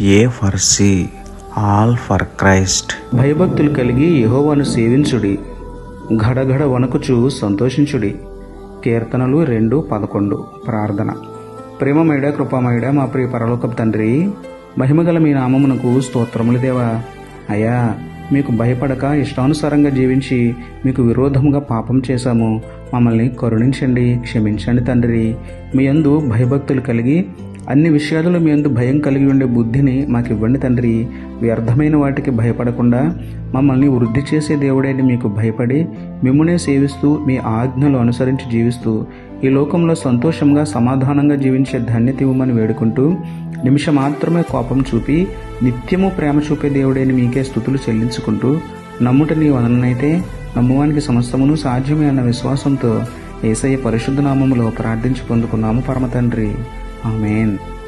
A for C all for Christ. భయభక్తులు కలిగి యహోవాను సేవించుడి. గడగడ వణకుచు సంతోషించుడి. కీర్తనలు రెండు పదకొండు. ప్రార్థన. ప్రేమమైడ కృపామేడ మా ప్రియ పరలోకపు తండ్రి మహిమగల మీ నామమునకు స్తోత్రములు దేవా. అయ్యా మీకు భయపడక ఇష్టానుసారంగా జీవించి మీకు విరోధముగా పాపం చేశాము. మమ్మల్ని కరుణించండి క్షమించండి తండ్రి. మీ అందు భయభక్తులు కలిగి అన్ని విషయాలలో మీ అందు భయం కలిగి ఉండే బుద్ధిని మాకు ఇవ్వండి తండ్రి వ్యర్థమైన వాటికి భయపడకుండా మమ్మల్ని వృద్ధి చేసే దేవుడైన మీకు భయపడి మిమ్మునే సేవిస్తూ మీ ఆజ్ఞలు అనుసరించి జీవిస్తూ ఈ లోకంలో సంతోషంగా సమాధానంగా జీవించే ధన్యత ఇవ్వమని వేడుకుంటూ నిమిషం మాత్రమే కోపం చూపి నిత్యము ప్రేమ చూపే దేవుడైన మీకే స్థుతులు చెల్లించుకుంటూ నమ్ముట నీ వదననైతే నమ్మువానికి సమస్తమును సాధ్యమే అన్న విశ్వాసంతో ఏసయ్య పరిశుద్ధ నామములో ప్రార్థించి పొందుకున్నాము పరమ తండ్రి. Amen.